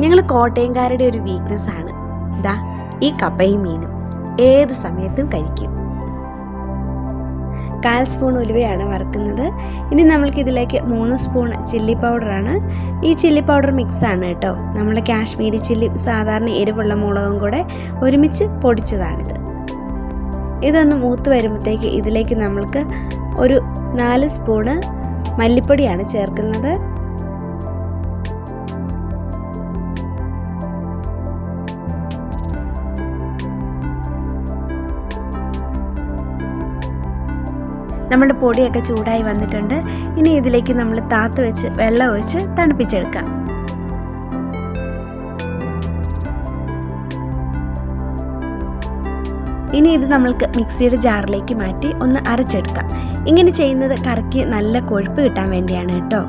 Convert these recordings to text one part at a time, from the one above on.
ഞങ്ങൾ കോട്ടയംകാരുടെ ഒരു വീക്ക്നെസ് ആണ്. ദാ ഈ കപ്പയും മീനും. ഏത് സമയത്തും കഴിക്കും. കാൽ സ്പൂൺ ഉലുവയാണ് വറുക്കുന്നത്. ഇനി നമ്മൾക്ക് ഇതിലേക്ക് മൂന്ന് സ്പൂൺ ചില്ലി പൗഡറാണ് ഈ ചില്ലി പൗഡർ മിക്സ് ആണ് കേട്ടോ. നമ്മൾ കാശ്മീരി ചില്ലി സാധാരണ എരിവുള്ള മുളകും കൂടെ ഒരുമിച്ച് പൊടിച്ചതാണിത്. ഇതൊന്ന് മൂത്ത് വരുമ്പോഴത്തേക്ക് ഇതിലേക്ക് നമ്മൾക്ക് ഒരു നാല് സ്പൂണ് മല്ലിപ്പൊടിയാണ് ചേർക്കുന്നത്. നമ്മുടെ പൊടിയൊക്കെ ചൂടായി വന്നിട്ടുണ്ട്. ഇനി ഇതിലേക്ക് നമ്മൾ താത്ത് വെച്ച് വെള്ളം ഒഴിച്ച് തണുപ്പിച്ചെടുക്കാം. ഇനി ഇത് നമ്മൾക്ക് മിക്സിയുടെ ജാറിലേക്ക് മാറ്റി ഒന്ന് അരച്ചെടുക്കാം. ഇങ്ങനെ ചെയ്യുന്നത് കറിക്ക് നല്ല കൊഴുപ്പ് കിട്ടാൻ വേണ്ടിയാണ് കേട്ടോ.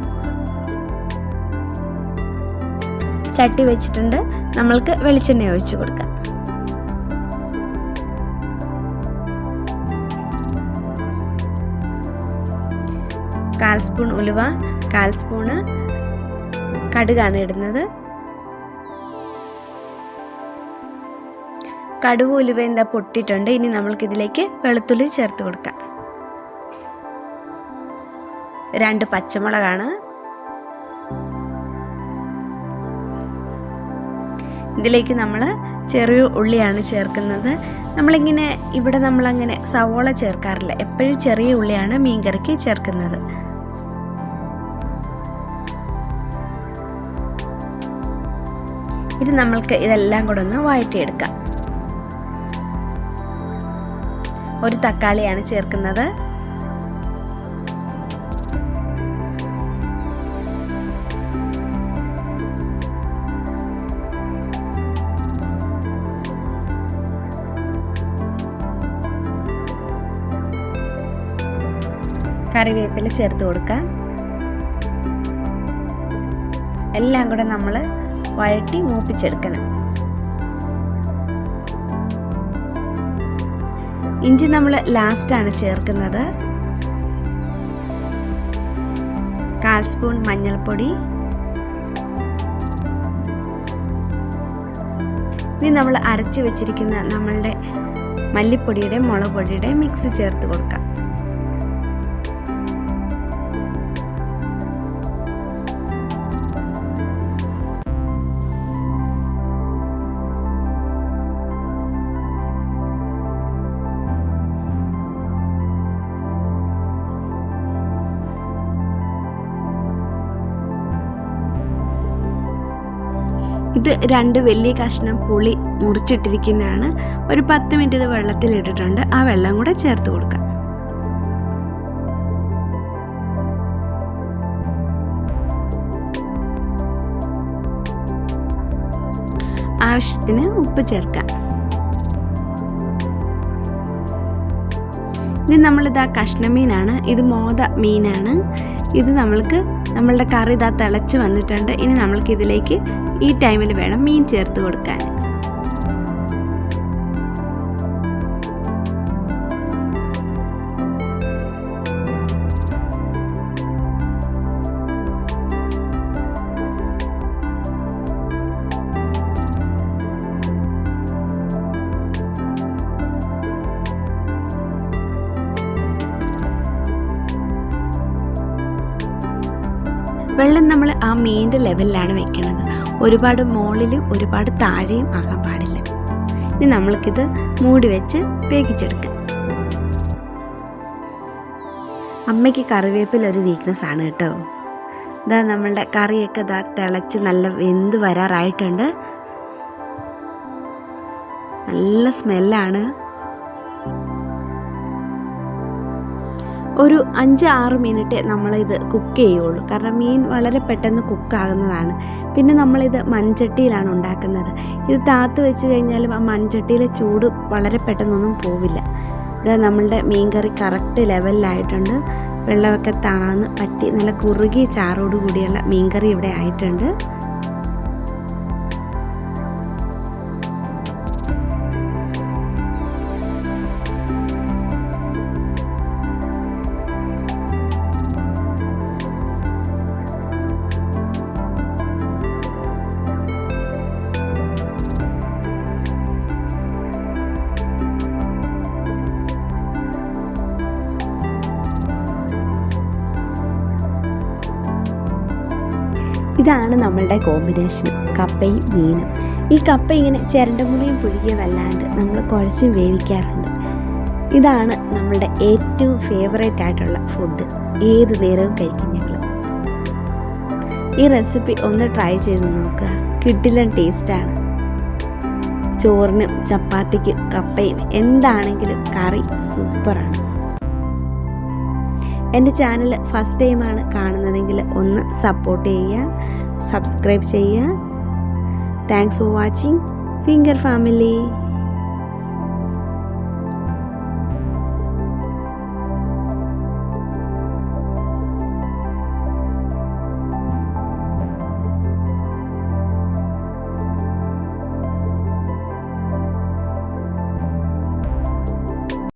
ചട്ടി വെച്ചിട്ടുണ്ട്. നമ്മൾക്ക് വെളിച്ചെണ്ണ ഒഴിച്ചു കൊടുക്കാം. കാൽ സ്പൂൺ ഉലുവ കാൽ സ്പൂണ് കടുകാണ് ഇടുന്നത്. കടുവ് ഉലുവ എന്താ പൊട്ടിട്ടുണ്ട് ഇനി നമ്മൾക്കിതിലേക്ക് വെളുത്തുള്ളി ചേർത്ത് കൊടുക്കാം. രണ്ട് പച്ചമുളകാണ്. ഇതിലേക്ക് നമ്മൾ ചെറിയ ഉള്ളിയാണ് ചേർക്കുന്നത്. നമ്മളിങ്ങനെ ഇവിടെ നമ്മളങ്ങനെ സവോള ചേർക്കാറില്ല. എപ്പോഴും ചെറിയ ഉള്ളിയാണ് മീൻകറിക്ക് ചേർക്കുന്നത്. ഇത് നമ്മൾക്ക് ഇതെല്ലാം കൂടെ ഒന്ന് വഴറ്റിയെടുക്കാം. ഒരു തക്കാളിയാണ് ചേർക്കുന്നത്. കറിവേപ്പില ചേർത്ത് കൊടുക്കാം. എല്ലാം കൂടെ നമ്മൾ വഴറ്റി മൂപ്പിച്ചെടുക്കണം. ഇഞ്ചി നമ്മൾ ലാസ്റ്റാണ് ചേർക്കുന്നത്. കാൽ സ്പൂൺ മഞ്ഞൾപ്പൊടി. ഇനി നമ്മൾ അരച്ചു വെച്ചിരിക്കുന്ന നമ്മളുടെ മല്ലിപ്പൊടിയുടെ മുളക് പൊടിയുടെ മിക്സ് ചേർത്ത് കൊടുക്കാം. ഇത് രണ്ട് വലിയ കഷ്ണം പുളി മുറിച്ചിട്ടിരിക്കുന്നതാണ്. ഒരു പത്ത് മിനിറ്റ് ഇത് വെള്ളത്തിൽ ഇട്ടിട്ടുണ്ട് ആ വെള്ളം കൂടെ ചേർത്ത് കൊടുക്കാം. ആവശ്യത്തിന് ഉപ്പ് ചേർക്കാം. ഇനി നമ്മളിതാ കഷ്ണമീനാണ്. ഇത് മോത മീനാണ് ഇത് നമ്മൾക്ക് നമ്മളുടെ കറി ഇതാ തിളച്ച് വന്നിട്ടുണ്ട്. ഇനി നമ്മൾക്ക് ഇതിലേക്ക് ഈ ടൈമിൽ വേണം മീൻ ചേർത്ത് കൊടുക്കാൻ. വെള്ളം നമ്മൾ ആ മീനിന്റെ ലെവലിലാണ് വെക്കുന്നത് ഒരുപാട് മുകളിലും ഒരുപാട് താഴെയും ആകാൻ പാടില്ല. ഇനി നമ്മൾക്കിത് മൂടി വെച്ച് വേവിച്ചെടുക്കാം. അമ്മയ്ക്ക് കറിവേപ്പില ഒരു വീക്ക്നെസ് ആണ് കേട്ടോ. ഇതാ നമ്മളുടെ കറിയൊക്കെ ഇതാ തിളച്ച് നല്ല വെന്ത് വരാറായിട്ടുണ്ട്. നല്ല സ്മെല്ലാണ് ഒരു അഞ്ച് ആറ് മിനിറ്റ് നമ്മളിത് കുക്ക് ചെയ്യുള്ളൂ. കാരണം മീൻ വളരെ പെട്ടെന്ന് കുക്കാകുന്നതാണ് പിന്നെ നമ്മളിത് മൺചട്ടിയിലാണ് ഉണ്ടാക്കുന്നത്. ഇത് താത്ത് വെച്ച് കഴിഞ്ഞാലും ആ മൺചട്ടിയിലെ ചൂട് വളരെ പെട്ടെന്നൊന്നും പോവില്ല. ഇത് നമ്മളുടെ മീൻകറി കറക്റ്റ് ലെവലിലായിട്ടുണ്ട്. വെള്ളമൊക്കെ താന്ന് പറ്റി നല്ല കുറുകിയ ചാറോടുകൂടിയുള്ള മീൻകറി ഇവിടെ ആയിട്ടുണ്ട്. ഇതാണ് നമ്മളുടെ കോമ്പിനേഷൻ കപ്പയും മീനും. ഈ കപ്പ ഇങ്ങനെ ചിരണ്ടമുടിയും പുഴുകിയും വല്ലാണ്ട് നമ്മൾ കുഴച്ചും വേവിക്കാറുണ്ട്. ഇതാണ് നമ്മളുടെ ഏറ്റവും ഫേവറേറ്റ് ആയിട്ടുള്ള ഫുഡ് ഏത് നേരവും കഴിക്കും ഞങ്ങൾ. ഈ റെസിപ്പി ഒന്ന് ട്രൈ ചെയ്ത് നോക്കുക കിട്ടില്ല ടേസ്റ്റാണ് ചോറിനും ചപ്പാത്തിക്കും കപ്പയും എന്താണെങ്കിലും കറി സൂപ്പറാണ് എന്റെ ചാനൽ ഫസ്റ്റ് ടൈമാണ് കാണുന്നതെങ്കിൽ ഒന്ന് സപ്പോർട്ട് ചെയ്യുക സബ്സ്ക്രൈബ് ചെയ്യുക. Thanks for watching finger family